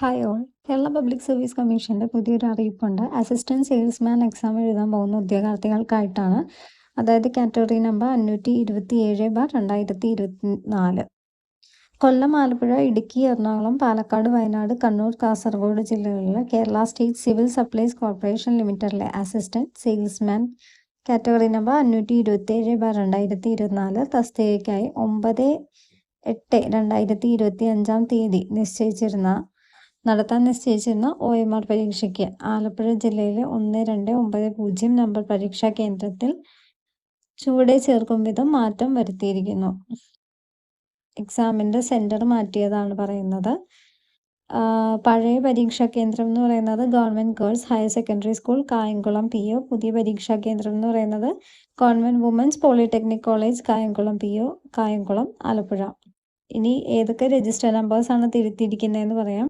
Hi all Kerala public service കമ്മീഷന്റെ പുതിയൊരു അറിയിപ്പുണ്ട്. Assistant salesman exam എഴുതാൻ പോകുന്ന ഉദ്യോഗാർത്ഥികൾക്കായിട്ടാണ്. അതായത് കാറ്റഗറി നമ്പർ അഞ്ഞൂറ്റി ഇരുപത്തി ഏഴ് ബാർ രണ്ടായിരത്തി ഇരുപത്തി നാല് കൊല്ലം ആലപ്പുഴ ഇടുക്കി എറണാകുളം പാലക്കാട് വയനാട് കണ്ണൂർ കാസർഗോഡ് ജില്ലകളിലെ Kerala state civil supplies corporation ലിമിറ്റഡിലെ assistant salesman category number അഞ്ഞൂറ്റി ഇരുപത്തി ഏഴ് ബാർ രണ്ടായിരത്തി ഇരുപത്തിനാല് തസ്തികയ്ക്കായി ഒമ്പത് എട്ട് രണ്ടായിരത്തി ഇരുപത്തി അഞ്ചാം തീയതി നിശ്ചയിച്ചിരുന്ന നടത്താൻ നിശ്ചയിച്ചിരുന്ന ഒ എം ആർ പരീക്ഷയ്ക്ക് ആലപ്പുഴ ജില്ലയിലെ ഒന്ന് രണ്ട് ഒമ്പത് പൂജ്യം നമ്പർ പരീക്ഷാ കേന്ദ്രത്തിൽ ചുവടെ ചേർക്കും വിധം മാറ്റം വരുത്തിയിരിക്കുന്നു. എക്സാമിന്റെ സെന്റർ മാറ്റിയതാണ് പറയുന്നത്. പഴയ പരീക്ഷാ കേന്ദ്രം എന്ന് പറയുന്നത് government girls higher secondary school Kayamkulam P O. പുതിയ പരീക്ഷാ കേന്ദ്രം എന്ന് പറയുന്നത് government women's polytechnic college Kayamkulam P O Kayamkulam Alappuzha. ഇനി ഏതൊക്കെ രജിസ്റ്റർ നമ്പേഴ്സാണ് തിരുത്തിയിരിക്കുന്നതെന്ന് പറയാം.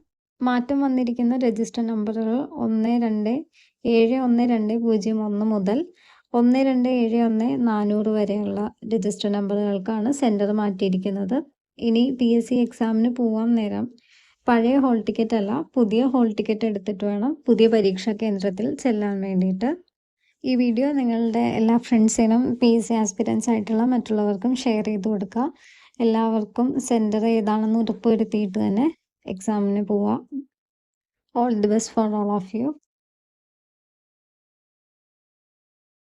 മാറ്റം വന്നിരിക്കുന്ന രജിസ്റ്റർ നമ്പറുകൾ ഒന്ന് രണ്ട് ഏഴ് ഒന്ന് രണ്ട് പൂജ്യം ഒന്ന് മുതൽ ഒന്ന് രണ്ട് ഏഴ് ഒന്ന് നാനൂറ് വരെയുള്ള രജിസ്റ്റർ നമ്പറുകൾക്കാണ് സെന്റർ മാറ്റിയിരിക്കുന്നത്. ഇനി പി എസ് സി എക്സാമിന് പോകാൻ നേരം പഴയ ഹോൾ ടിക്കറ്റ് അല്ല പുതിയ ഹോൾ ടിക്കറ്റ് എടുത്തിട്ട് വേണം പുതിയ പരീക്ഷാ കേന്ദ്രത്തിൽ ചെല്ലാൻ വേണ്ടിയിട്ട്. ഈ വീഡിയോ നിങ്ങളുടെ എല്ലാ ഫ്രണ്ട്സിനും പി എസ് സി ആസ്പിരൻസ് ആയിട്ടുള്ള മറ്റുള്ളവർക്കും ഷെയർ ചെയ്ത് കൊടുക്കുക. എല്ലാവർക്കും സെന്റർ ഏതാണെന്ന് ഉറപ്പുവരുത്തിയിട്ട് തന്നെ എക്സാമിന് പോവാം all the best for all of you